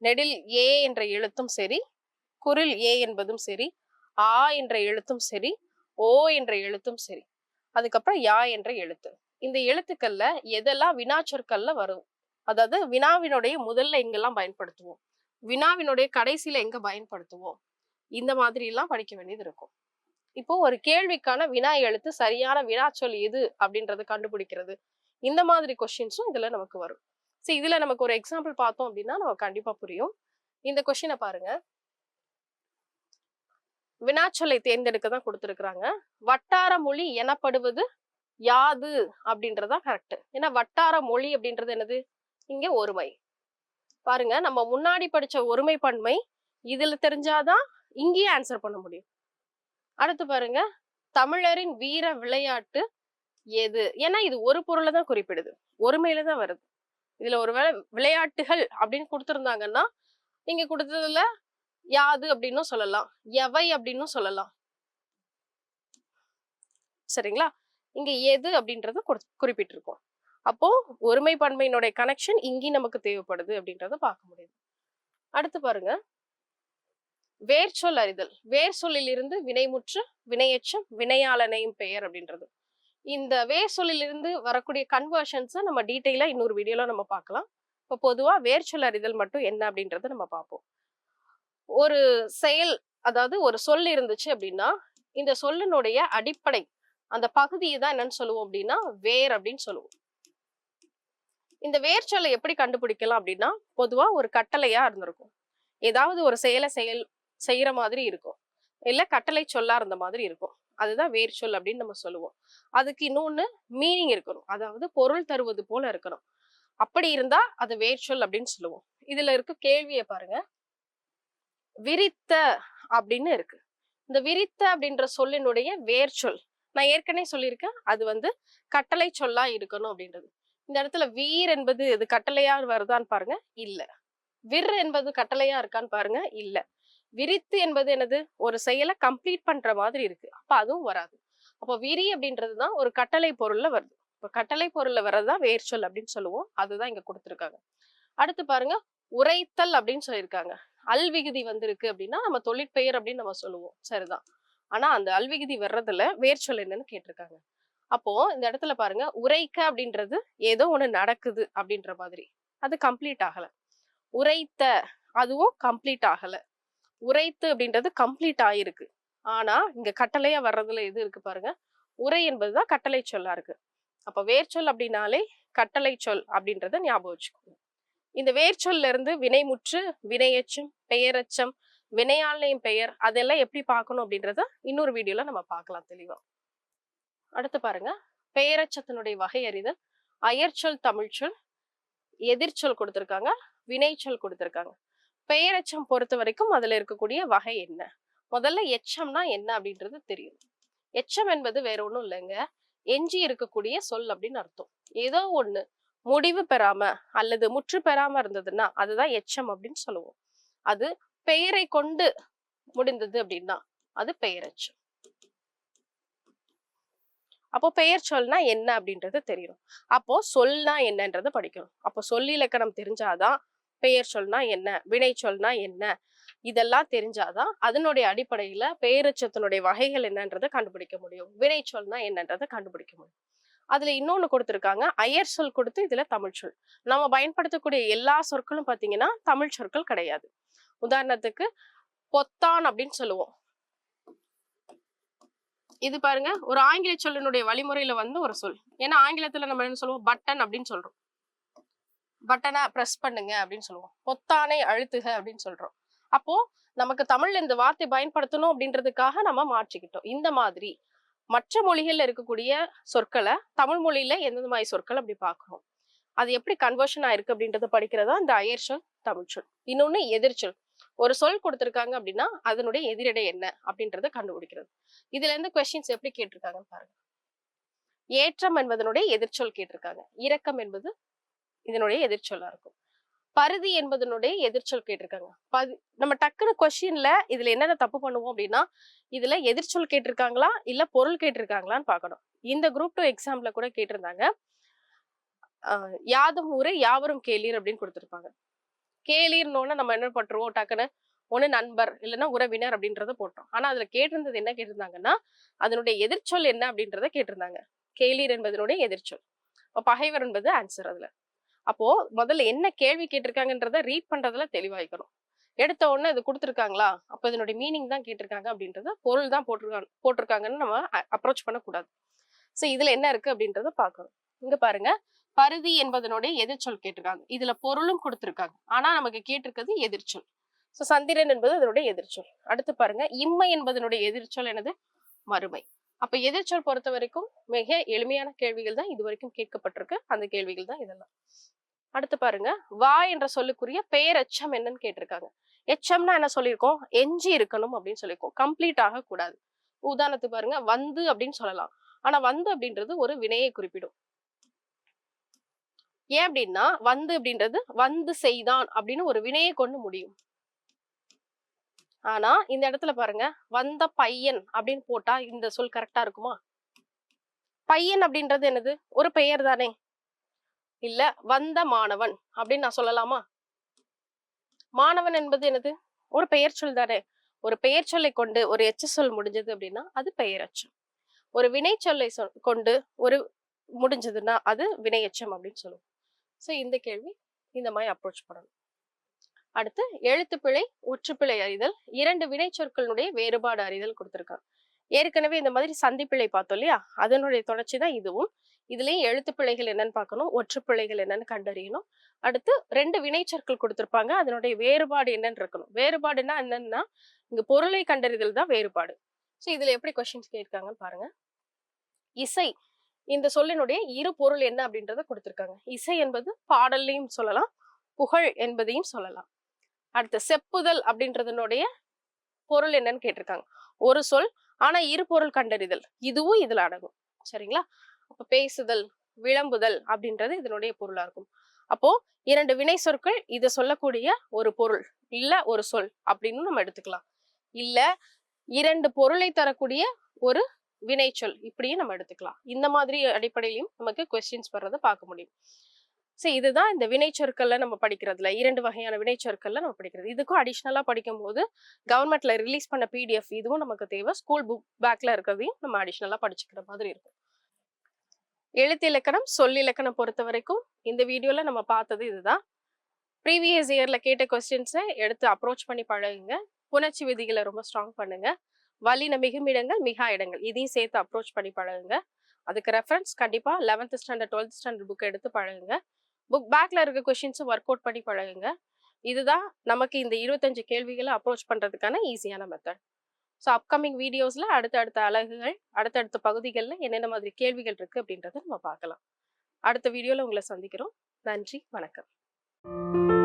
நெடில் ஏ என்ற எழுத்தும் சரி குரில் ஏ என்பதும் சரி ஆ என்ற எழுத்தும் சரி ஓ என்ற எழுத்தும் சரி. அதுக்கப்புறம் யா என்ற எழுத்து. இந்த எழுத்துக்கள்ல எதெல்லாம் வினாச்சொற்கள்ல வரும்? அதாவது வினாவினுடைய முதல்ல எங்கெல்லாம் பயன்படுத்துவோம்? வினாவினுடைய கடைசியில எங்க பயன்படுத்துவோம்? இந்த மாதிரி எல்லாம் படிக்க வேண்டியது இருக்கும். இப்போ ஒரு கேள்விக்கான வினா எழுத்து சரியான வினாச்சொல் எது அப்படின்றத கண்டுபிடிக்கிறது. இந்த மாதிரி கொஸ்டின்ஸும் இதுல நமக்கு வரும். ஸோ இதுல நமக்கு ஒரு எக்ஸாம்பிள் பார்த்தோம் அப்படின்னா நமக்கு கண்டிப்பா புரியும். இந்த கொஸ்டினை பாருங்க. வினாச்சொல்லை தேர்ந்தெடுக்க தான் கொடுத்துருக்குறாங்க. வட்டார மொழி எனப்படுவது யாது அப்படின்றதான் கரெக்ட் ஏன்னா வட்டார மொழி அப்படின்றது என்னது? இங்க ஒருமை. பாருங்க நம்ம முன்னாடி படிச்ச ஒருமை பன்மை இதுல தெரிஞ்சாதான் இங்கேயே ஆன்சர் பண்ண முடியும். அடுத்து பாருங்க தமிழரின் வீர விளையாட்டு எது? ஏன்னா இது ஒரு பொருளை தான் குறிப்பிடுது. ஒருமையில தான் வருது. இதுல ஒருவேளை விளையாட்டுகள் அப்படின்னு கொடுத்துருந்தாங்கன்னா நீங்க கொடுத்ததுல யாது அப்படின்னும் சொல்லலாம் எவை அப்படின்னும் சொல்லலாம். சரிங்களா? இங்க எது அப்படின்றத குறிப்பிட்டிருக்கோம். அப்போ ஒருமை பன்மையினுடைய கனெக்ஷன் இங்கே நமக்கு தேவைப்படுது அப்படின்றத பார்க்க முடியுது. அடுத்து பாருங்க. வேர்ச்சொல் அறிதல். வேர் சொல்லிலிருந்து வினைமுற்று வினையச்சம் வினையாளனையும் பெயர் அப்படின்றது. இந்த வேர் சொல்லிலிருந்து வரக்கூடிய கன்வர்ஷன்ஸை நம்ம டீட்டெயிலாக இன்னொரு வீடியோவில் நம்ம பார்க்கலாம். இப்போ பொதுவாக வேர்ச்சொல் அறிதல் மட்டும் என்ன அப்படின்றத நம்ம பார்ப்போம். ஒரு செயல் அதாவது ஒரு சொல் இருந்துச்சு அப்படின்னா இந்த சொல்லினுடைய அடிப்படை அந்த பகுதியை தான் என்னன்னு சொல்லுவோம் அப்படின்னா வேர் அப்படின்னு சொல்லுவோம். இந்த வேர் சொல்லை எப்படி கண்டுபிடிக்கலாம் அப்படின்னா பொதுவாக ஒரு கட்டளையா இருந்திருக்கும். ஏதாவது ஒரு செயலை செயல் செய்யற மாதிரி இருக்கும். இல்லை கட்டளை சொல்லா இருந்த மாதிரி இருக்கும். அதுதான் வேர் சொல் அப்படின்னு நம்ம சொல்லுவோம். அதுக்கு இன்னொன்னு மீனிங் இருக்கணும். அதாவது பொருள் தருவது போல இருக்கணும். அப்படி இருந்தா அது வேர் சொல் அப்படின்னு சொல்லுவோம். இதுல இருக்க கேள்வியை பாருங்க. விரித்த அப்படின்னு இருக்கு. இந்த விரித்த அப்படின்ற சொல்லினுடைய வேர் சொல் நான் ஏற்கனவே சொல்லியிருக்கேன். அது வந்து கட்டளை சொல்லா இருக்கணும் அப்படின்றது. இந்த இடத்துல வீர் என்பது இது கட்டளையா வருதான்னு பாருங்க. இல்ல. விர் என்பது கட்டளையா இருக்கான்னு பாருங்க. இல்ல. விரித்து என்பது என்னது? ஒரு செயலை கம்ப்ளீட் பண்ற மாதிரி இருக்கு. அப்ப அதுவும் வராது. அப்போ விரி அப்படின்றது தான் ஒரு கட்டளை பொருள்ல வருது. இப்போ கட்டளை பொருள்ல வர்றதுதான் வேர்ச்சொல் அப்படின்னு சொல்லுவோம். அதுதான் இங்க கொடுத்துருக்காங்க. அடுத்து பாருங்க உரைத்தல் அப்படின்னு சொல்லியிருக்காங்க. அல்விகுதி வந்திருக்கு அப்படின்னா நம்ம தொழிற்பெயர் அப்படின்னு நம்ம சொல்லுவோம். சரிதான். ஆனா அந்த அல்விகுதி வர்றதுல வேர்ச்சொல் என்னன்னு கேட்டிருக்காங்க. அப்போ இந்த இடத்துல பாருங்க உரைக்க அப்படின்றது ஏதோ ஒண்ணு நடக்குது அப்படின்ற மாதிரி. அது கம்ப்ளீட் ஆகல. உரைத்த அதுவும் கம்ப்ளீட் ஆகல. உரைத்து அப்படின்றது கம்ப்ளீட் ஆயிருக்கு. ஆனா இங்க கட்டளையா வர்றதுல எது இருக்கு பாருங்க. உரை என்பதுதான் கட்டளை சொல்லா இருக்கு. அப்ப வேர்ச்சொல் அப்படின்னாலே கட்டளை சொல் அப்படின்றத ஞாபகம் வச்சுக்கோங்க. இந்த வேர்ச்சொல்ல இருந்து வினைமுற்று வினையச்சம் பெயரச்சம் வினையாளையும் பெயர் அதெல்லாம் எப்படி பார்க்கணும் அப்படின்றத இன்னொரு வீடியோல நம்ம பார்க்கலாம் தெளிவா. அடுத்து பாருங்க. பெயரச்சத்தினுடைய வகை அறிதல் அயற்சொல் தமிழ்ச்சொல் எதிர்ச்சொல் கொடுத்திருக்காங்க வினைச்சொல் கொடுத்திருக்காங்க. பெயரச்சம் பொறுத்த வரைக்கும் அதுல இருக்கக்கூடிய வகை என்ன? முதல்ல எச்சம்னா என்ன அப்படின்றது தெரியும். எச்சம் என்பது வேற ஒண்ணும் இல்லைங்க. எஞ்சி இருக்கக்கூடிய சொல் அப்படின்னு அர்த்தம். ஏதோ ஒண்ணு. முடிவு பெறாம அல்லது முற்று பெறாம இருந்ததுன்னா அதுதான் எச்சம் அப்படின்னு சொல்லுவோம். அது பெயரை கொண்டு முடிந்தது அப்படின்னா அது பெயரெச்சம். அப்போ பெயர் சொல்னா என்ன அப்படின்றது தெரியணும் அப்போ சொல்னா என்னன்றதை படிக்கணும். அப்போ சொல் இலக்கணம் தெரிஞ்சாதான் பெயர் சொல்னா என்ன? வினை சொல்னா என்ன? இதெல்லாம் தெரிஞ்சாதான் அதனுடைய அடிப்படையில பெயரச்சத்தினுடைய வகைகள் என்னன்றதை கண்டுபிடிக்க முடியும். வினை சொல்னா என்னன்றதை கண்டுபிடிக்க முடியும். அதுல இன்னொன்னு கொடுத்துருக்காங்க. அயர் சொல் கொடுத்து இதுல தமிழ் சொல். நம்ம பயன்படுத்தக்கூடிய எல்லா சொற்களும் பாத்தீங்கன்னா தமிழ் சொற்கள் கிடையாது. உதாரணத்துக்கு பொத்தான் அப்படின்னு சொல்லுவோம். இது பாருங்க ஒரு ஆங்கில சொல்லினுடைய வழிமுறையில வந்து ஒரு சொல். ஏன்னா ஆங்கிலத்துல நம்ம என்ன சொல்லுவோம்? பட்டன் அப்படின்னு சொல்றோம். பட்டனை ப்ரெஸ் பண்ணுங்க அப்படின்னு சொல்லுவோம். பொத்தானை அழுத்துக அப்படின்னு சொல்றோம். அப்போ நமக்கு தமிழ்ல இந்த வார்த்தை பயன்படுத்தணும் அப்படின்றதுக்காக நம்ம மாற்றிக்கிட்டோம். இந்த மாதிரி மற்ற மொழிகள்ல இருக்கக்கூடிய சொற்களை தமிழ் மொழியில எந்தெந்த மாதிரி சொற்கள் அப்படி பார்க்கணும் அது எப்படி கன்வர்ஷன் ஆயிருக்கு அப்படின்றத படிக்கிறதா இந்த அயற்சொல் தமிழ் சொல். இன்னொன்னு எதிர்ச்சொல் ஒரு சொல் கொடுத்திருக்காங்க அப்படின்னா அதனுடைய எதிரடை என்ன அப்படின்றத கண்டுபிடிக்கிறது. இதுல இருந்து கொஸ்டின்ஸ் எப்படி கேட்டிருக்காங்கன்னு பாருங்க. ஏற்றம் என்பதனுடைய எதிர்ச்சொல் கேட்டிருக்காங்க. இரக்கம் என்பது இதனுடைய எதிர்ச்சொல்லா இருக்கும். பருதி என்பதனுடைய எதிர்ச்சொல் கேட்டிருக்காங்க. பது நம்ம டக்குனு கொஸ்டின்ல இதுல என்னென்ன தப்பு பண்ணுவோம் அப்படின்னா இதுல எதிர்ச்சொல் கேட்டிருக்காங்களா இல்ல பொருள் கேட்டிருக்காங்களான்னு பார்க்கணும். இந்த குரூப் டூ எக்ஸாம்ல கூட கேட்டிருந்தாங்க. யாதும் ஊரே யாவரும் கேளீர் அப்படின்னு கொடுத்துருப்பாங்க. கேளீர்னோன்னு நம்ம என்ன பண்றோம் டக்குன்னு ஒன்னு நண்பர் இல்லைன்னா உறவினர் அப்படின்றத போட்டோம். ஆனா அதுல கேட்டிருந்தது என்ன கேட்டிருந்தாங்கன்னா அதனுடைய எதிர்ச்சொல் என்ன அப்படின்றத கேட்டிருந்தாங்க. கேளீர் என்பதனுடைய எதிர்ச்சொல். பகைவர் என்பது ஆன்சர் அதுல. அப்போ முதல்ல என்ன கேள்வி கேட்டிருக்காங்கன்றத ரீட் பண்றதுல தெளிவாய்க்கணும் எடுத்த உடனே இது கொடுத்துருக்காங்களா? அப்ப இதனுடைய மீனிங் தான் கேட்டிருக்காங்க அப்படின்றத பொருள் தான் போட்டிருக்காங்க போட்டிருக்காங்கன்னு நம்ம அப்ரோச் பண்ணக்கூடாது. ஸோ இதுல என்ன இருக்கு அப்படின்றத பார்க்கணும். இங்க பாருங்க. பருதி என்பதனுடைய எதிர்ச்சொல் கேட்டிருக்காங்க. இதுல பொருளும் கொடுத்திருக்காங்க. ஆனா நமக்கு கேட்டிருக்கிறது எதிர்ச்சொல். ஸோ சந்திரன் என்பது அதனுடைய எதிர்ச்சொல். அடுத்து பாருங்க. இம்மை என்பதனுடைய எதிர்ச்சொல் எனது மறுமை. அப்ப எதிர்ச்சொல் பொறுத்த வரைக்கும் மிக எளிமையான கேள்விகள் தான் இது வரைக்கும் கேட்கப்பட்டிருக்கு. அந்த கேள்விகள் தான் இதெல்லாம். அடுத்து பாருங்க வா என்ற சொல்லுக்குரிய பெயர் எச்சம் என்னன்னு கேட்டிருக்காங்க. எச்சம்னா என்ன சொல்லியிருக்கோம்? எஞ்சி இருக்கணும் அப்படின்னு சொல்லியிருக்கோம். கம்ப்ளீட் ஆகக்கூடாது உதாரணத்துக்கு பாருங்க வந்து அப்படின்னு சொல்லலாம். ஆனா வந்து அப்படின்றது ஒரு வினையை குறிப்பிடும். ஏன் அப்படின்னா வந்து அப்படின்றது வந்து செய்தான் அப்படின்னு ஒரு வினையை கொண்டு முடியும். ஆனா இந்த இடத்துல பாருங்க வந்த பையன் அப்படின்னு போட்டா இந்த சொல் கரெக்டா இருக்குமா? பையன் அப்படின்றது என்னது? ஒரு பெயர் தானே. இல்ல வந்த மாணவன் அப்படின்னு நான் சொல்லலாமா? மாணவன் என்பது என்னது? ஒரு பெயர் சொல் தானே. ஒரு பெயர் சொல்லை கொண்டு ஒரு எச்ச சொல் முடிஞ்சது அப்படின்னா அது பெயரச்சம் ஒரு வினை சொல்லை சொல் கொண்டு ஒரு முடிஞ்சதுன்னா அது வினையச்சம் அப்படின்னு சொல்லுவோம். ஸோ இந்த கேள்வி இந்த மாதிரி அப்ரோச் பண்ணணும். அடுத்து எழுத்துப்பிழை ஒற்றுப்பிழை அறிதல் இரண்டு வினை சொற்களுடைய வேறுபாடு அறிதல் கொடுத்துருக்காங்க ஏற்கனவே இந்த மாதிரி சந்திப்பிழை பார்த்தோம் இல்லையா? அதனுடைய தொடர்ச்சி தான் இதுவும். இதுலயும் எழுத்துப்பிழைகள் என்னன்னு பார்க்கணும் ஒற்றுப்பிழைகள் என்னன்னு கண்டறியணும். அடுத்து ரெண்டு வினைச்சொற்கள் கொடுத்துருப்பாங்க அதனுடைய வேறுபாடு என்னன்னு இருக்கணும். வேறுபாடுனா என்னன்னா இங்க பொருளை கண்டறிதல் தான் வேறுபாடு. ஸோ இதுல எப்படி கொஸ்டின்ஸ் கேட்காங்கன்னு பாருங்க. இசை இந்த சொல்லினுடைய இரு பொருள் என்ன அப்படின்றத கொடுத்திருக்காங்க. இசை என்பது பாடல்லையும் சொல்லலாம் புகழ் என்பதையும் சொல்லலாம். அடுத்து செப்புதல் அப்படின்றதனுடைய பொருள் என்னன்னு கேட்டிருக்காங்க. ஒரு சொல் ஆனா இரு பொருள் கண்டறிதல். இதுவும் இதுல அடங்கும். சரிங்களா? அப்போ பேசுதல் விளம்புதல் அப்படின்றது இதனுடைய பொருளா இருக்கும். அப்போ இரண்டு வினை சொற்கள் இதை சொல்லக்கூடிய ஒரு பொருள் இல்ல ஒரு சொல் அப்படின்னு நம்ம எடுத்துக்கலாம். இல்ல இரண்டு பொருளை தரக்கூடிய ஒரு வினைச்சொல் இப்படியும் நம்ம எடுத்துக்கலாம். இந்த மாதிரி அடிப்படையிலையும் நமக்கு கொஸ்டின்ஸ் வர்றதை பார்க்க முடியும். சரி இதுதான் இந்த வினைச்சொற்கள்ல நம்ம படிக்கிறதுல இரண்டு வகையான வினைச்சொற்கள்ல நம்ம படிக்கிறது. இதுக்கும் அடிஷ்னலா படிக்கும் போது கவர்மெண்ட்ல ரிலீஸ் பண்ண பிடிஎஃப் இதுவும் நமக்கு தேவை. ஸ்கூல் புக் பேக்ல இருக்கிறதையும் நம்ம அடிஷ்னலா படிச்சுக்கிற மாதிரி இருக்கும். எழுத்து இலக்கணம் சொல் இலக்கணம் பொறுத்த வரைக்கும் இந்த வீடியோல நம்ம பார்த்தது இதுதான். ப்ரீவியஸ் இயர்ல கேட்ட கொஸ்டின்ஸை எடுத்து அப்ரோச் பண்ணி பழகுங்க. புணர்ச்சி விதிகளை ரொம்ப ஸ்ட்ராங் பண்ணுங்க. வலின மிகுமிடங்கள் மிகா இடங்கள். இதையும் சேர்த்து அப்ரோச் பண்ணி பழகுங்க. அதுக்கு ரெஃபரன்ஸ் கண்டிப்பா eleventh standard twelfth standard book எடுத்து பழகுங்க. புக் பேக்ல இருக்க கொஸ்டின்ஸும் ஒர்க் அவுட் பண்ணி பழகுங்க. இதுதான் நமக்கு இந்த இருபத்தஞ்சு கேள்விகளை அப்ரோச் பண்றதுக்கான ஈஸியான மெத்தட் ஸோ அப்கமிங் வீடியோஸில் அடுத்தடுத்த அழகுகள் அடுத்தடுத்த பகுதிகளில் என்னென்ன மாதிரி கேள்விகள் இருக்குது அப்படின்றத நம்ம பார்க்கலாம். அடுத்த வீடியோவில் உங்களை சந்திக்கிறோம். நன்றி வணக்கம்.